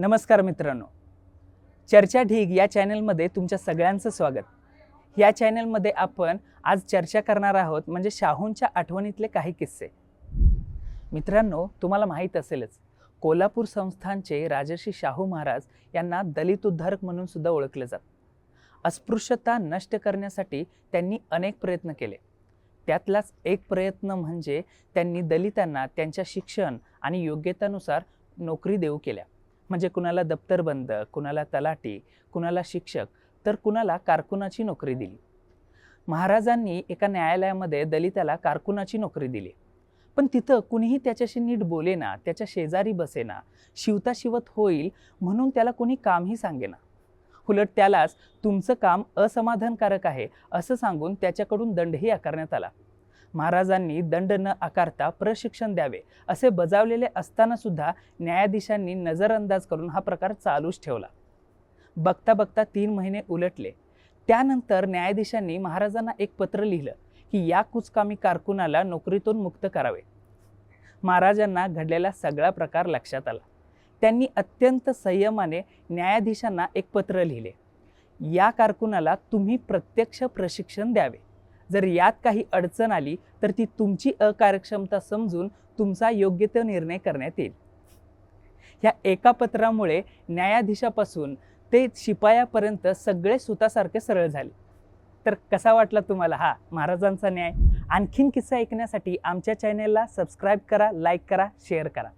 नमस्कार मित्रांनो. चर्चा ढीग या चॅनलमध्ये तुमच्या सगळ्यांचं स्वागत. या चॅनलमध्ये आपण आज चर्चा करणार आहोत म्हणजे शाहूंच्या आठवणीतले काही किस्से. मित्रांनो तुम्हाला माहीत असेलच कोल्हापूर संस्थानचे राजर्षी शाहू महाराज यांना दलित उद्धारक म्हणून सुद्धा ओळखले जात. अस्पृश्यता नष्ट करण्यासाठी त्यांनी अनेक प्रयत्न केले. त्यातलाच एक प्रयत्न म्हणजे त्यांनी दलितांना त्यांच्या शिक्षण आणि योग्यतेनुसार नोकरी देऊ केल्या. म्हणजे कुणाला दप्तरबंद कुणाला तलाटी कुणाला शिक्षक तर कुणाला कारकुनाची नोकरी दिली. महाराजांनी एका न्यायालयामध्ये दलिताला कारकुनाची नोकरी दिली. पण तिथं कुणीही त्याच्याशी नीट बोलेना त्याच्या शेजारी बसेना शिवता शिवत होईल म्हणून त्याला कोणी कामही सांगेना. उलट त्यालाच तुमचं काम असमाधानकारक आहे असं सांगून त्याच्याकडून दंडही आकारण्यात आला. महाराजांनी दंड न आकारता प्रशिक्षण द्यावे असे बजावलेले असताना सुद्धा न्यायाधीशांनी नजरअंदाज करून हा प्रकार चालूच ठेवला. बघता बघता तीन महिने उलटले. त्यानंतर न्यायाधीशांनी महाराजांना एक पत्र लिहिलं की या कुचकामी कारकुनाला नोकरीतून मुक्त करावे. महाराजांना घडलेला सगळा प्रकार लक्षात आला. त्यांनी अत्यंत संयमाने न्यायाधीशांना एक पत्र लिहिले. या कारकुनाला तुम्ही प्रत्यक्ष प्रशिक्षण द्यावे. जर यात काही अडचण आली तर ती तुमची अकार्यक्षमता समजून तुमचा योग्य तो निर्णय करण्यात येईल. ह्या एका पत्रामुळे न्यायाधीशापासून ते शिपायापर्यंत सगळे सुतासारखे सरळ झाले. तर कसा वाटला तुम्हाला हा महाराजांचा न्याय? आणखीन किस्सा ऐकण्यासाठी आमच्या चॅनेलला सबस्क्राईब करा लाईक करा शेअर करा.